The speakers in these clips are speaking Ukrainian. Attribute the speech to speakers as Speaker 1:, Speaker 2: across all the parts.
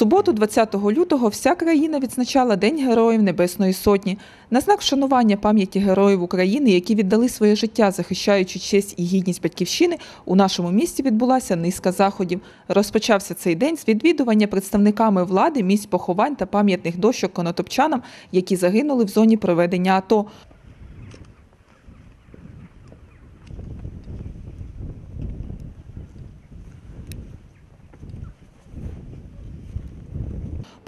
Speaker 1: Суботу, 20 лютого, вся країна відзначала День Героїв Небесної Сотні. На знак вшанування пам'яті героїв України, які віддали своє життя, захищаючи честь і гідність батьківщини, у нашому місті відбулася низка заходів. Розпочався цей день з відвідування представниками влади місць поховань та пам'ятних дощок конотопчанам, які загинули в зоні проведення АТО.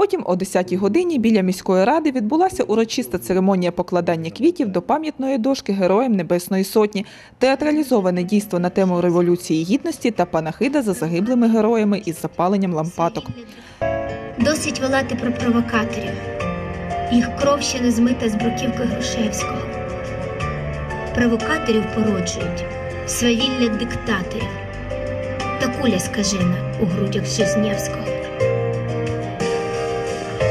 Speaker 1: Потім о 10-й годині біля міської ради відбулася урочиста церемонія покладання квітів до пам'ятної дошки Героям Небесної Сотні, театралізоване дійство на тему Революції Гідності та панахида за загиблими героями із запаленням лампаток.
Speaker 2: Досить волати про провокаторів. Їх кров ще не змита з бруківки Грушевського. Провокаторів породжують свавілля диктаторів та куля скажена у грудях Жизнєвського.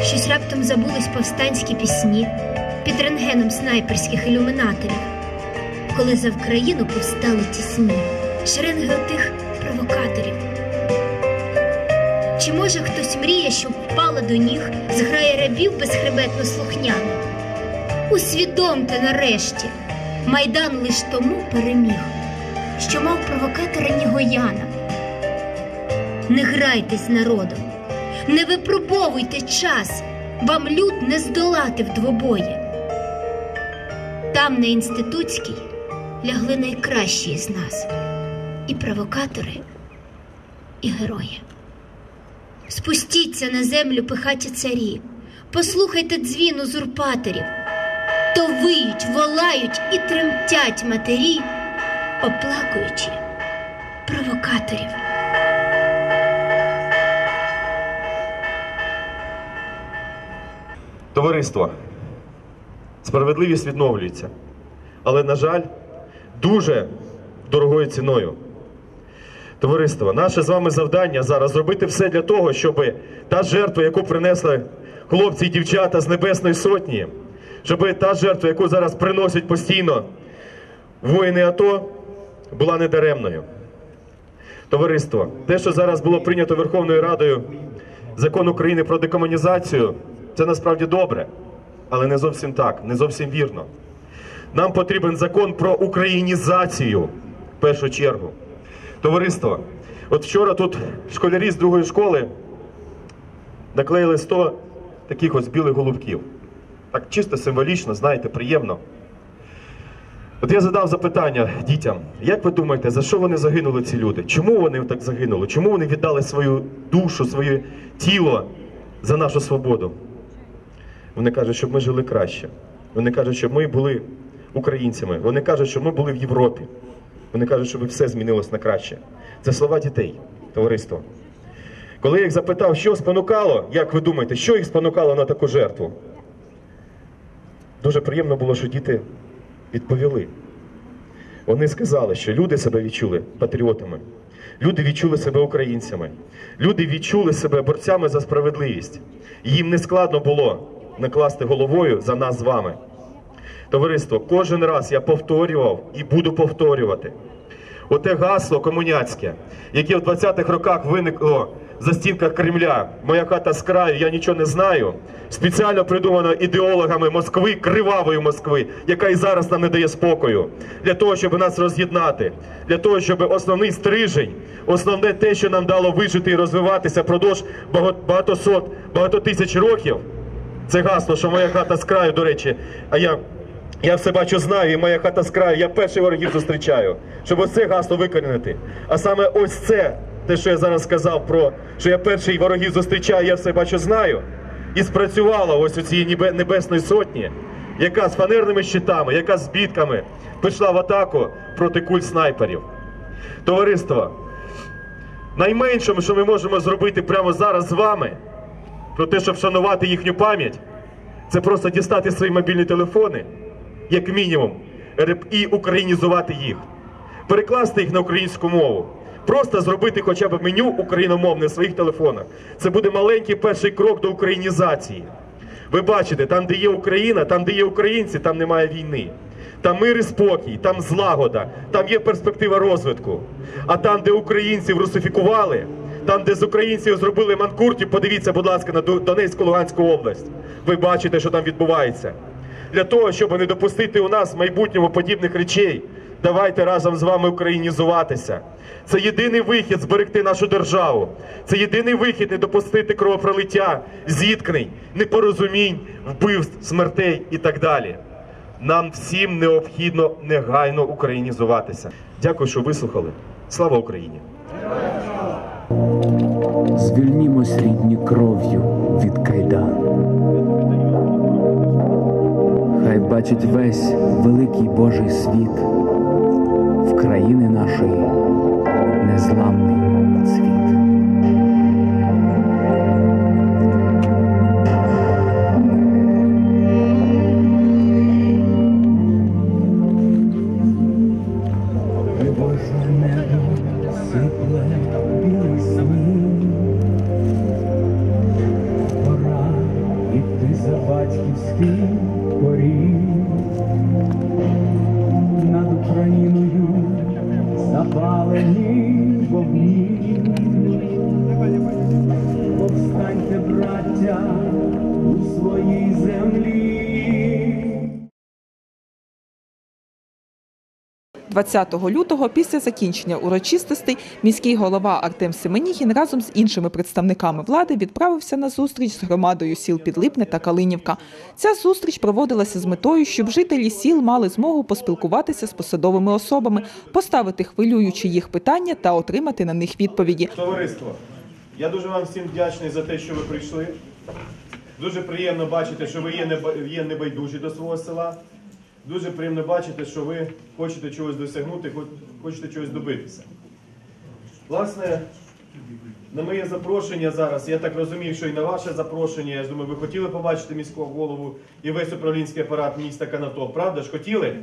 Speaker 2: Щось раптом забулись повстанські пісні під рентгеном снайперських ілюмінаторів, коли за Вкраїну повстали тісні шеренги отих провокаторів. Чи може хтось мріє, щоб впала до ніг зграє рабів безхребетно слухняно? Усвідомте нарешті, майдан лиш тому переміг, що мав провокатора Нігояна. Не грайтесь народом, не випробовуйте час, вам люд не здолати в двобої. Там, на інститутській, лягли найкращі з нас і провокатори, і герої. Спустіться на землю пихаті царі, послухайте дзвін узурпаторів, то виють, волають і тремтять матері, оплакуючи провокаторів.
Speaker 3: Товариство, справедливість відновлюється, але, на жаль, дуже дорогою ціною. Товариство, наше з вами завдання зараз зробити все для того, щоб та жертва, яку принесли хлопці і дівчата з Небесної Сотні, щоб та жертва, яку зараз приносять постійно воїни АТО, була недаремною. Товариство, те, що зараз було прийнято Верховною Радою закон України про декомунізацію, це насправді добре, але не зовсім так, не зовсім вірно. Нам потрібен закон про українізацію в першу чергу. Товариство, от вчора тут школярі з другої школи наклеїли 100 таких ось білих голубків. Так чисто символічно, знаєте, приємно. От я задав запитання дітям, як ви думаєте, за що вони загинули ці люди? Чому вони так загинули? Чому вони віддали свою душу, своє тіло за нашу свободу? Вони кажуть, щоб ми жили краще. Вони кажуть, щоб ми були українцями. Вони кажуть, щоб ми були в Європі. Вони кажуть, щоб все змінилось на краще. Це слова дітей, товариство. Коли я їх запитав, що спонукало, як ви думаєте, що їх спонукало на таку жертву? Дуже приємно було, що діти відповіли. Вони сказали, що люди себе відчули патріотами, люди відчули себе українцями, люди відчули себе борцями за справедливість. Їм не складно було накласти головою за нас з вами. Товариство, кожен раз я повторював і буду повторювати. Оте гасло комуняцьке, яке в 20-х роках виникло в застінках Кремля, моя хата з краю, я нічого не знаю. Спеціально придумано ідеологами Москви, кривавої Москви, яка і зараз нам не дає спокою, для того, щоб нас роз'єднати, для того, щоб основний стрижень, основне те, що нам дало вижити і розвиватися продовж багато тисяч років. Це гасло, що моя хата з краю, до речі, а я я все бачу, знаю, і моя хата з краю, я перший ворогів зустрічаю, щоб ось це гасло викорінити. А саме ось це, те, що я зараз сказав, про що я перший ворогів зустрічаю, я все бачу, знаю. І спрацювало ось у цієї небесної сотні, яка з фанерними щитами, яка з бітками пішла в атаку проти куль снайперів. Товариство, найменшим, що ми можемо зробити прямо зараз з вами, про те, щоб вшанувати їхню пам'ять, це просто дістати свої мобільні телефони, як мінімум, і українізувати їх, перекласти їх на українську мову. Просто зробити хоча б меню україномовне в своїх телефонах. Це буде маленький перший крок до українізації. Ви бачите, там, де є Україна, там, де є українці, там немає війни. Там мир і спокій, там злагода, там є перспектива розвитку. А там, де українців русифікували, Там, де з українців зробили манкуртів, подивіться, будь ласка, на Донецьку Луганську область. Ви бачите, що там відбувається. Для того, щоб не допустити у нас в майбутньому подібних речей, давайте разом з вами українізуватися. Це єдиний вихід зберегти нашу державу. Це єдиний вихід не допустити кровопролиття, зіткнень, непорозумінь, вбивств, смертей і так далі. Нам всім необхідно негайно українізуватися. Дякую, що вислухали. Слава Україні!
Speaker 4: Звільнімось рідні кров'ю від кайдан. Хай бачить весь великий Божий світ за батьківський поріг. Над Україною запалені вогні. Повстаньте, браття, у своїй
Speaker 1: 20 лютого, після закінчення урочистостей, міський голова Артем Семеніхін разом з іншими представниками влади відправився на зустріч з громадою сіл Підлипне та Калинівка. Ця зустріч проводилася з метою, щоб жителі сіл мали змогу поспілкуватися з посадовими особами, поставити хвилюючі їх питання та отримати на них відповіді.
Speaker 3: Товариство, я дуже вам всім вдячний за те, що ви прийшли. Дуже приємно бачити, що ви є небайдужі до свого села. Дуже приємно бачити, що ви хочете чогось досягнути, хочете чогось добитися. Власне, на моє запрошення зараз, я так розумію, що і на ваше запрошення, я думаю, ви хотіли побачити міського голову і весь управлінський апарат міста Канатоп, правда ж? Хотіли?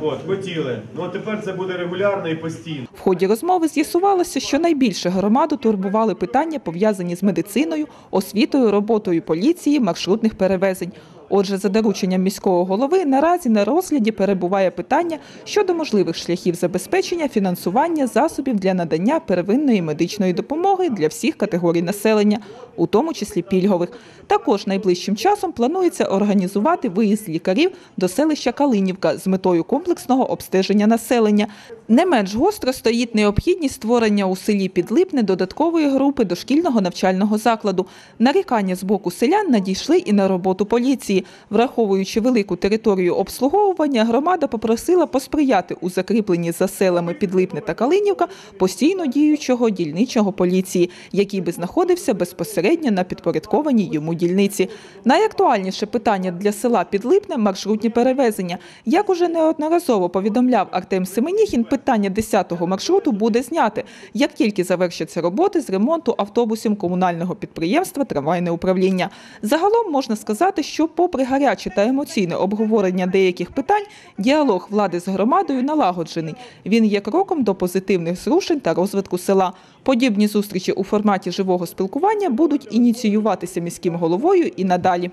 Speaker 3: От, хотіли. Ну а тепер це буде регулярно і постійно.
Speaker 1: В ході розмови з'ясувалося, що найбільше громаду турбували питання, пов'язані з медициною, освітою, роботою поліції, маршрутних перевезень. Отже, за дорученням міського голови наразі на розгляді перебуває питання щодо можливих шляхів забезпечення фінансування засобів для надання первинної медичної допомоги для всіх категорій населення, у тому числі пільгових. Також найближчим часом планується організувати виїзд лікарів до селища Калинівка з метою комплексного обстеження населення. Не менш гостро стоїть необхідність створення у селі Підлипне додаткової групи дошкільного навчального закладу. Нарікання з боку селян надійшли і на роботу поліції. Враховуючи велику територію обслуговування, громада попросила посприяти у закріпленні за селами Підлипне та Калинівка постійно діючого дільничого поліції, який би знаходився безпосередньо на підпорядкованій йому дільниці. Найактуальніше питання для села Підлипне маршрутні перевезення. Як уже неодноразово повідомляв Артем Семеніхін, питання 10-го маршруту буде зняте, як тільки завершаться роботи з ремонту автобусів комунального підприємства Трамвайне управління. Загалом можна сказати, що, попри гаряче та емоційне обговорення деяких питань, діалог влади з громадою налагоджений. Він є кроком до позитивних зрушень та розвитку села. Подібні зустрічі у форматі живого спілкування будуть ініціюватися міським головою і надалі.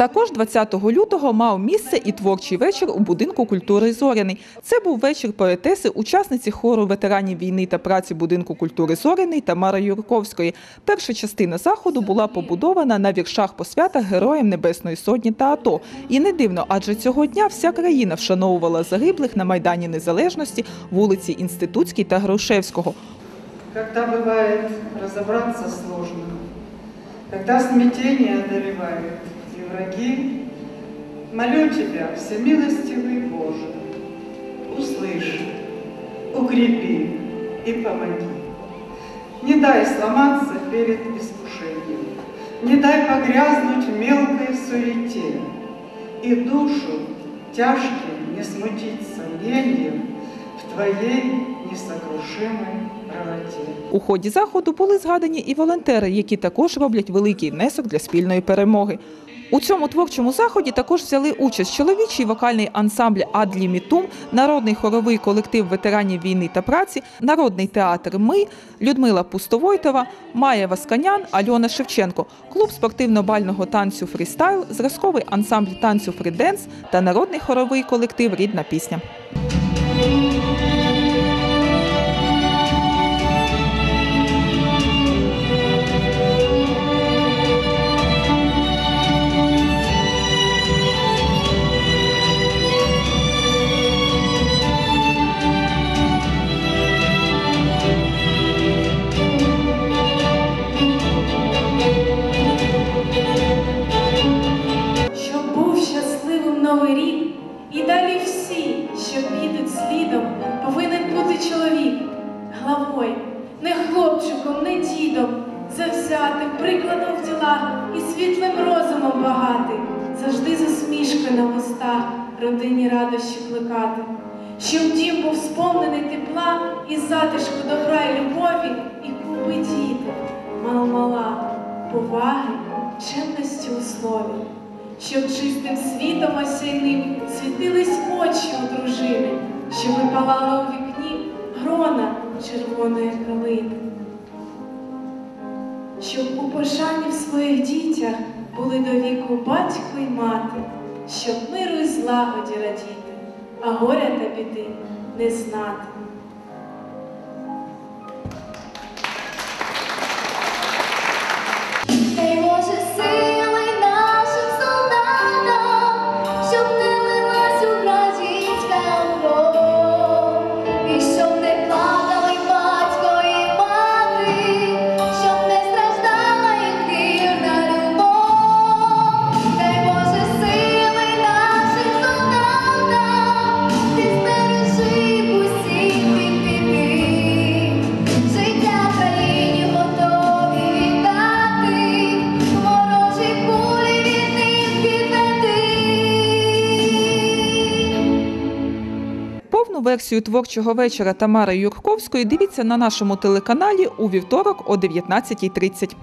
Speaker 1: Також 20 лютого мав місце і творчий вечір у будинку культури Зоряний. Це був вечір поетеси, учасниці хору ветеранів війни та праці будинку культури Зоряний Тамари Юрковської. Перша частина заходу була побудована на віршах посвята героям Небесної Сотні та АТО. І не дивно, адже цього дня вся країна вшановувала загиблих на Майдані Незалежності, вулиці Інститутській та Грушевського.
Speaker 5: Когда бывает разобраться сложно, когда смятение одолевает враги, молю Тебя, всемилостивый Боже, услыши, укрепи и помоги. Не дай сломаться перед искушением, не дай погрязнуть в мелкой суете, и душу тяжким не смутить сомнением в Твоей несокрушимой правоте.
Speaker 1: У ході заходу були згадані і волонтери, які також роблять великий внесок для спільної перемоги. У цьому творчому заході також взяли участь чоловічий вокальний ансамбль Адлі Мітум, народний хоровий колектив ветеранів війни та праці, народний театр Ми, Людмила Пустовойтова, Майя Васканян, Альона Шевченко, клуб спортивно-бального танцю фрістайл, зразковий ансамбль танцю фріденс та народний хоровий колектив Рідна пісня.
Speaker 6: Завзятим прикладом в ділах і світлим розумом багатий, завжди з усмішкою на вустах родині радощі плекати, щоб дім був сповнений тепла і затишку добра й любові, і купи діти, мал-мала, поваги, чемності у слові, щоб чистим світом осяйним світились очі у дружини, щоб палала у вікні грона червоної калини. Щоб у пошані в своїх дітях були до віку батько й мати, щоб миру й злагоді радіти, а горя та біди не знати.
Speaker 1: Версію творчого вечора Тамари Юрковської дивіться на нашому телеканалі у вівторок о 19.30.